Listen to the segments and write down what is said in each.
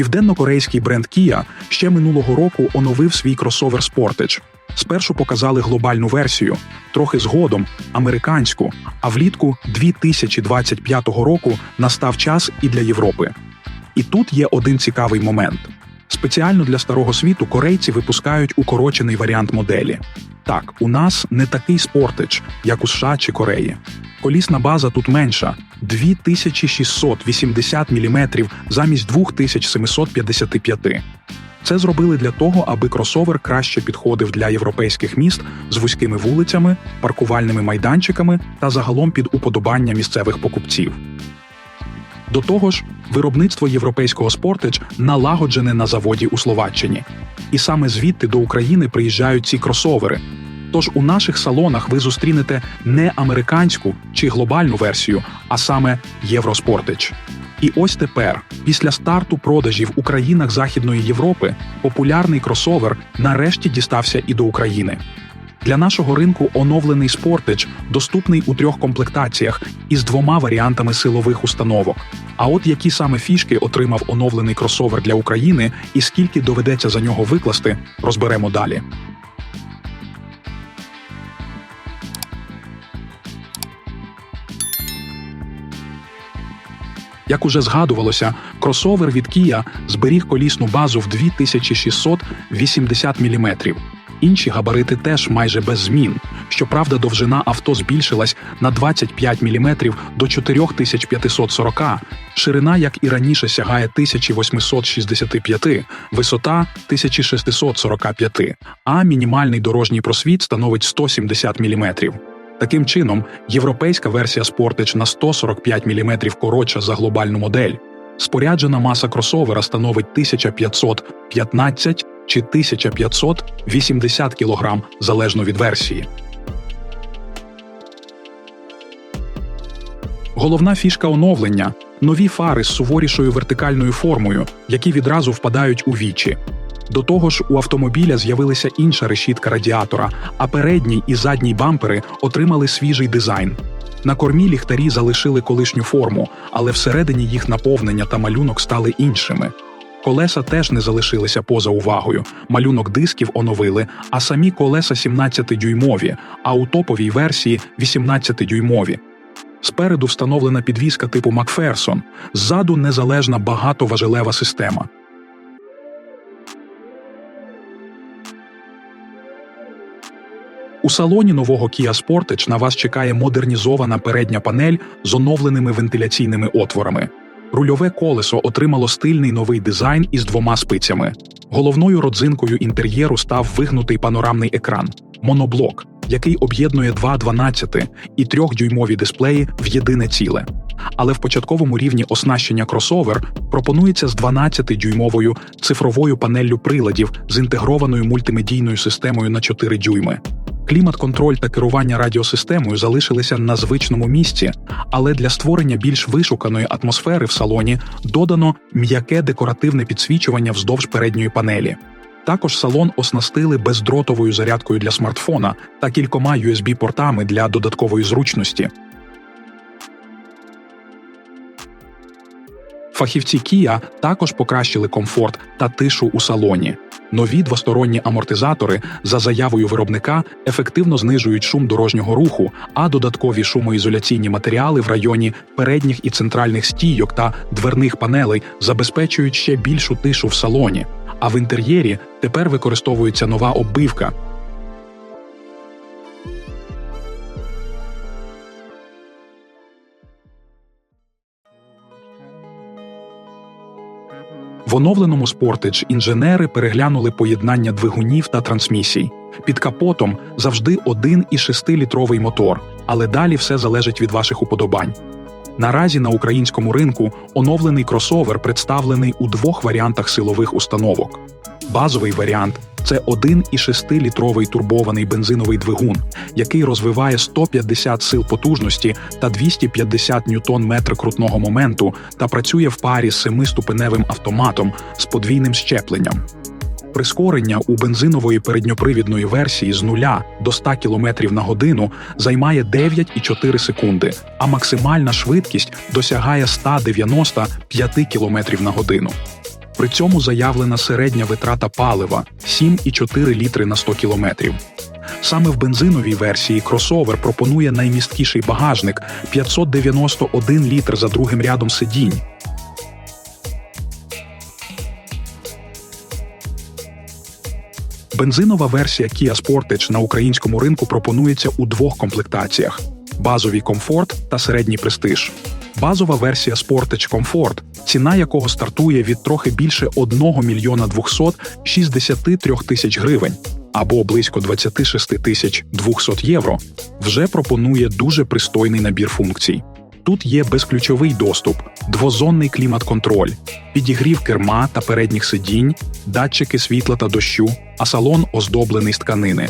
Південно-корейський бренд Kia ще минулого року оновив свій кросовер Sportage. Спершу показали глобальну версію, трохи згодом американську, а влітку 2025 року настав час і для Європи. І тут є один цікавий момент. Спеціально для старого світу корейці випускають укорочений варіант моделі. Так, у нас не такий спортич, як у США чи Кореї. Колісна база тут менша 2680 мм замість 2755. Це зробили для того, аби кросовер краще підходив для європейських міст з вузькими вулицями, паркувальними майданчиками та загалом під уподобання місцевих покупців. До того ж, виробництво європейського спортич налагоджене на заводі у Словаччині. І саме звідти до України приїжджають ці кросовери. Тож у наших салонах ви зустрінете не американську чи глобальну версію, а саме Євроспортич. І ось тепер, після старту продажів у країнах Західної Європи, популярний кросовер нарешті дістався і до України. Для нашого ринку оновлений Sportage доступний у трьох комплектаціях із двома варіантами силових установок. А от які саме фішки отримав оновлений кросовер для України і скільки доведеться за нього викласти, розберемо далі. Як уже згадувалося, кросовер від Kia зберіг колісну базу в 2680 мм. Інші габарити теж майже без змін. Щоправда, довжина авто збільшилась на 25 мм до 4540, ширина, як і раніше, сягає 1865, висота 1645, а мінімальний дорожній просвіт становить 170 мм. Таким чином, європейська версія Sportage на 145 мм коротша за глобальну модель. Споряджена маса кросовера становить 1515 чи 1580 кг залежно від версії. Головна фішка оновлення нові фари з суворішою вертикальною формою, які відразу впадають у вічі. До того ж, у автомобіля з'явилася інша решітка радіатора, а передній і задній бампери отримали свіжий дизайн. На кормі ліхтарі залишили колишню форму, але всередині їх наповнення та малюнок стали іншими. Колеса теж не залишилися поза увагою. Малюнок дисків оновили, а самі колеса 17-дюймові, а у топовій версії 18-дюймові. Спереду встановлена підвізка типу Макферсон, ззаду незалежна багатоважелева система. У салоні нового Kia Sportage на вас чекає модернізована передня панель з оновленими вентиляційними отворами. Рульове колесо отримало стильний новий дизайн із двома спицями. Головною родзинкою інтер'єру став вигнутий панорамний екран моноблок, який об'єднує два 12 і 3-дюймові дисплеї в єдине ціле. Але в початковому рівні оснащення кросовер пропонується з 12-дюймовою цифровою панеллю приладів з інтегрованою мультимедійною системою на 4 дюйми. Клімат-контроль та керування радіосистемою залишилися на звичному місці, але для створення більш вишуканої атмосфери в салоні додано м'яке декоративне підсвічування вздовж передньої панелі. Також салон оснастили бездротовою зарядкою для смартфона та кількома USB-портами для додаткової зручності. Фахівці Kia також покращили комфорт та тишу у салоні. Нові двосторонні амортизатори за заявою виробника ефективно знижують шум дорожнього руху, а додаткові шумоізоляційні матеріали в районі передніх і центральних стійок та дверних панелей забезпечують ще більшу тишу в салоні. А в інтер'єрі тепер використовується нова оббивка. В оновленому Sportage інженери переглянули поєднання двигунів та трансмісій. Під капотом завжди 1,6-літровий мотор, але далі все залежить від ваших уподобань. Наразі на українському ринку оновлений кросовер представлений у двох варіантах силових установок. Базовий варіант це 1,6-літровий турбований бензиновий двигун, який розвиває 150 сил потужності та 250 ньютон-метр крутного моменту та працює в парі з семиступеневим автоматом з подвійним щепленням. Прискорення у бензинової передньопривідної версії з 0 до 100 км на годину займає 9,4 секунди, а максимальна швидкість досягає 195 км на годину. При цьому заявлена середня витрата палива 7,4 літри на 100 кілометрів. Саме в бензиновій версії кросовер пропонує наймісткіший багажник 591 літр за другим рядом сидінь. Бензинова версія Kia Sportage на українському ринку пропонується у двох комплектаціях: базовий комфорт та середній престиж. Базова версія Sportage Comfort, ціна якого стартує від трохи більше 1 мільйона 263 тисяч гривень або близько 26 тисяч 200 євро, вже пропонує дуже пристойний набір функцій. Тут є безключовий доступ, двозонний клімат-контроль, підігрів керма та передніх сидінь, датчики світла та дощу, а салон оздоблений з тканини.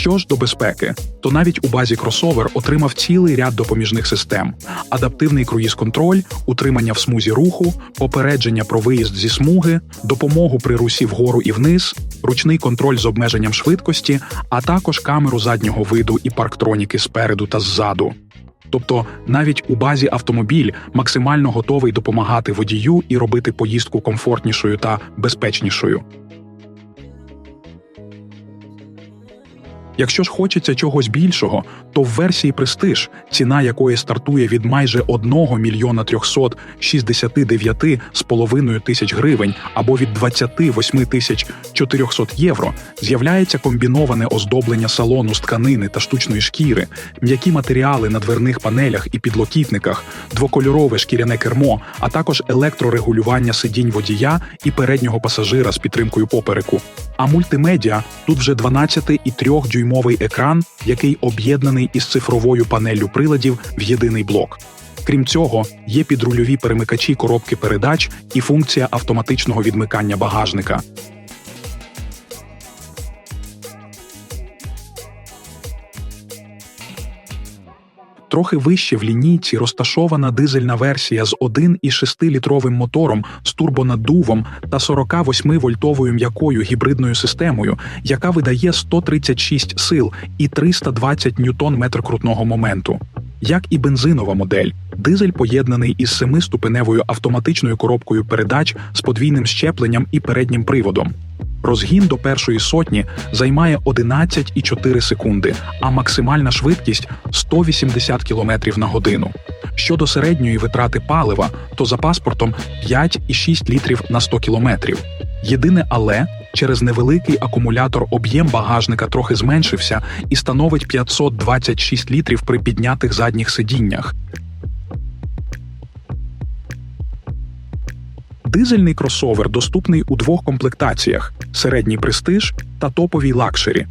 Що ж до безпеки, то навіть у базі кросовер отримав цілий ряд допоміжних систем: адаптивний круїз-контроль, утримання в смузі руху, попередження про виїзд зі смуги, допомогу при русі вгору і вниз, ручний контроль з обмеженням швидкості, а також камеру заднього виду і парктроніки спереду та ззаду. Тобто навіть у базі автомобіль максимально готовий допомагати водію і робити поїздку комфортнішою та безпечнішою. Якщо ж хочеться чогось більшого, то в версії Престиж, ціна якої стартує від майже 1 мільйона 369 з половиною тисяч гривень або від 28 тисяч 400 євро, з'являється комбіноване оздоблення салону з тканини та штучної шкіри, м'які матеріали на дверних панелях і підлокітниках, двокольорове шкіряне кермо, а також електрорегулювання сидінь водія і переднього пасажира з підтримкою попереку. А мультимедіа тут вже 12 і 3 дюймовий екран, який об'єднаний із цифровою панеллю приладів в єдиний блок. Крім цього, є підрульові перемикачі коробки передач і функція автоматичного відмикання багажника. Трохи вище в лінійці розташована дизельна версія з 1,6-літровим мотором з турбонаддувом та 48-вольтовою м'якою гібридною системою, яка видає 136 сил і 320 ньютон метр крутного моменту. Як і бензинова модель, дизель поєднаний із семиступеневою автоматичною коробкою передач з подвійним щепленням і переднім приводом. Розгін до першої сотні займає 11,4 секунди, а максимальна швидкість 180 км на годину. Щодо середньої витрати палива, то за паспортом 5,6 літрів на 100 км. Єдине, але через невеликий акумулятор об'єм багажника трохи зменшився і становить 526 літрів при піднятих задніх сидіннях. Дизельний кросовер доступний у двох комплектаціях: середній престиж та топовій лакшері.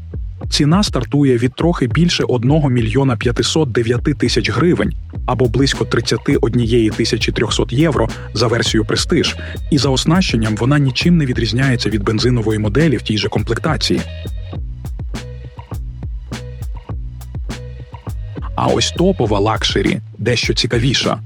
Ціна стартує від трохи більше 1 мільйона 509 тисяч гривень або близько 31 тисячі 300 євро за версію престиж, і за оснащенням вона нічим не відрізняється від бензинової моделі в тій же комплектації. А ось топова лакшері дещо цікавіша.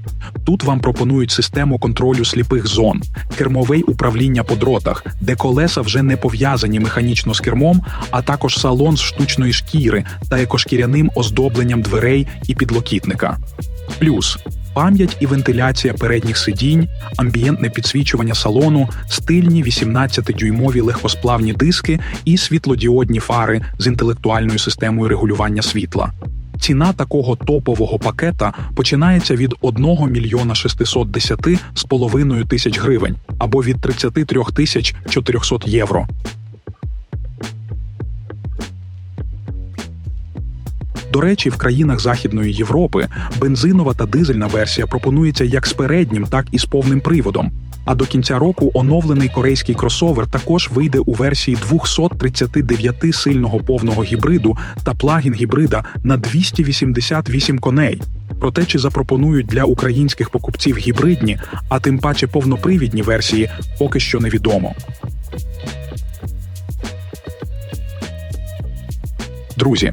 Тут вам пропонують систему контролю сліпих зон, кермове управління по дротах, де колеса вже не пов'язані механічно з кермом, а також салон з штучної шкіри та екошкіряним оздобленням дверей і підлокітника. Плюс пам'ять і вентиляція передніх сидінь, амбієнтне підсвічування салону, стильні 18-дюймові легкосплавні диски і світлодіодні фари з інтелектуальною системою регулювання світла. Ціна такого топового пакета починається від 1 мільйона 610 з половиною тисяч гривень або від 33 тисяч 400 євро. До речі, в країнах Західної Європи бензинова та дизельна версія пропонується як з переднім, так і з повним приводом. А до кінця року оновлений корейський кросовер також вийде у версії 239 сильного повного гібриду та плагін гібрида на 288 коней. Проте чи запропонують для українських покупців гібридні, а тим паче повнопривідні версії, поки що невідомо. Друзі,